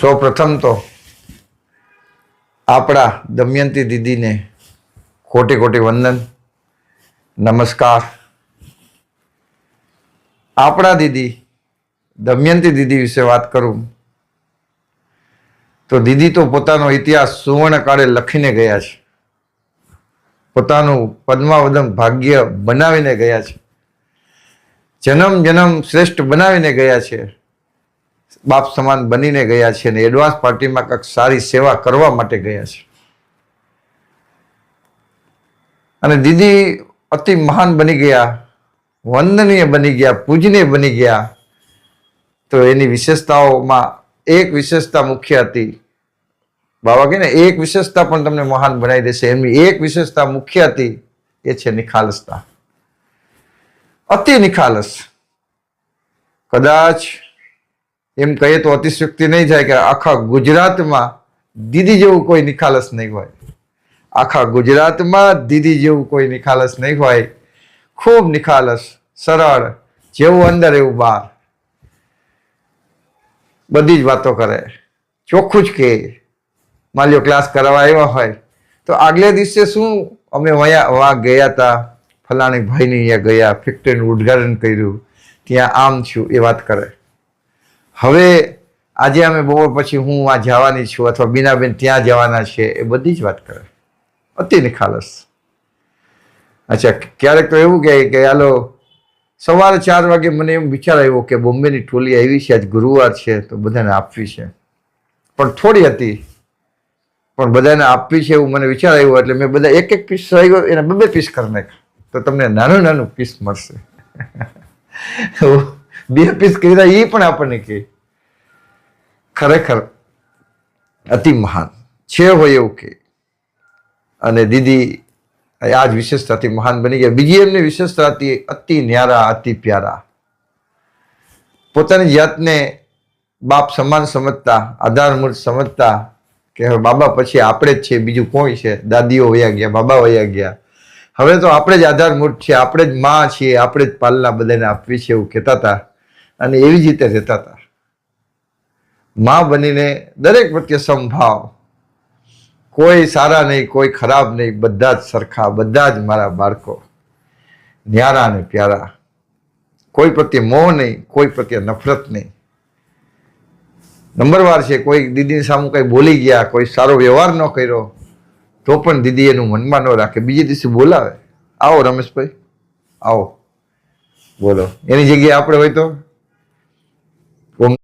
સૌ પ્રથમ તો આપણા દમયંતી દીદીને કોટી કોટી વંદન, નમસ્કાર. આપણા દીદી, દમયંતી દીદી વિશે વાત કરું. તો દીદી તો પોતાનો ઇતિહાસ સુવર્ણ કાળે લખીને ગયા છે. પોતાનું પદ્માવદમ ભાગ્ય બનાવીને ગયા છે. જન્મ જન્મ શ્રેષ્ઠ બનાવીને ગયા છે. બાપ સમાન બનીને ગયા છે અને એડવાન્સ પાર્ટીમાં કંઈક સારી સેવા કરવા માટે ગયા છે. અને દીદી અતિ મહાન બની ગયા, વંદનીય બની ગયા, પૂજનીય બની ગયા. તો એની વિશેષતાઓમાં એક વિશેષતા મુખ્ય હતી. બાબા કહે ને, એક વિશેષતા પણ તમને મહાન બનાવી દેશે. એમની એક વિશેષતા મુખ્ય હતી, એ છે નિખાલસતા. અતિ નિખાલસ. કદાચ એમ કહીએ તો અતિશયોક્તિ નહીં થાય કે આખા ગુજરાતમાં દીદી જેવું કોઈ નિખાલસ નહીં હોય. આખા ગુજરાતમાં દીદી જેવું કોઈ નિખાલસ નહીં હોય. ખૂબ નિખાલસ, સરળ, જેવું અંદર એવું બહાર બધી જ વાતો કરે. ચોખ્ખું જ કે. માલ્યો ક્લાસ કરવા આવ્યા હોય. તો આગલે દિવસે શું? અમે વયા વા ગયા હતા ફલાણી ભાઈની અહીંયા ગયા, ફેક્ટરીનું ઉદ્ઘાટન કર્યું. ત્યાં આમ છું, એ વાત કરે. હવે આજે અમે બપોર પછી હું આ જવાની છું અથવા બીનાબેન ત્યાં જવાના છે એ બધી જ વાત કરે. અતિ નિખાલસ અચ્છા, ક્યારેક તો એવું કહે કે, હાલો, સવારે ચાર વાગે મને એમ વિચાર આવ્યો કે બોમ્બેની ટોલી આવી છે, આજ ગુરુવાર છે, તો બધાને આપવી છે. પણ થોડી હતી. પણ બધાને આપવી છે એવું મને વિચાર આવ્યો, એટલે મેં બધા એક એક પીસ આવ્યો એને બે બે પીસ કરી નાખ તો તમને નાનું નાનું પીસ મળશે. બે પીસ કર્યા એ પણ આપણને કહે ખરેખર અતિ મહાન. છે હોય એવું કે. અને દીદી આ જ વિશેષતાથી મહાન બની ગયા. બીજી એમની વિશેષતા હતી અતિ ન્યારા, અતિ પ્યારા. પોતાની જાતને બાપ સમાન સમજતા આધારમૂળ સમજતા કે હવે બાબા પછી આપણે જ છે, બીજું કોઈ છે. દાદીઓ વયા ગયા, બાબા વયા ગયા. હવે તો આપણે જ આધારમૂળ છે, આપણે જ માં છીએ, આપણે જ પાલના બધાને આપવી છે એવું કહેતા હતા. અને એવી જ રીતે રહેતા હતા. માં બનીને દરેક પ્રત્યે સમભાવ. કોઈ સારા નહીં, કોઈ ખરાબ નહીં, બધા જ સરખા, બધા જ મારા બાળકો. ન્યારા અને પ્યારા. કોઈ પ્રત્યે મોહ નહીં, કોઈ પ્રત્યે નફરત નહીં. નંબરવાર છે, કોઈ દીદીની સામે કંઈ બોલી ગયા, કોઈ સારો વ્યવહાર ન કર્યો, તો પણ દીદી એનું મનમાં ન રાખે. બીજે દિવસે બોલાવે. આવો રમેશભાઈ, આવો. બોલો. એની જગ્યાએ આપણે હોય તો? Well,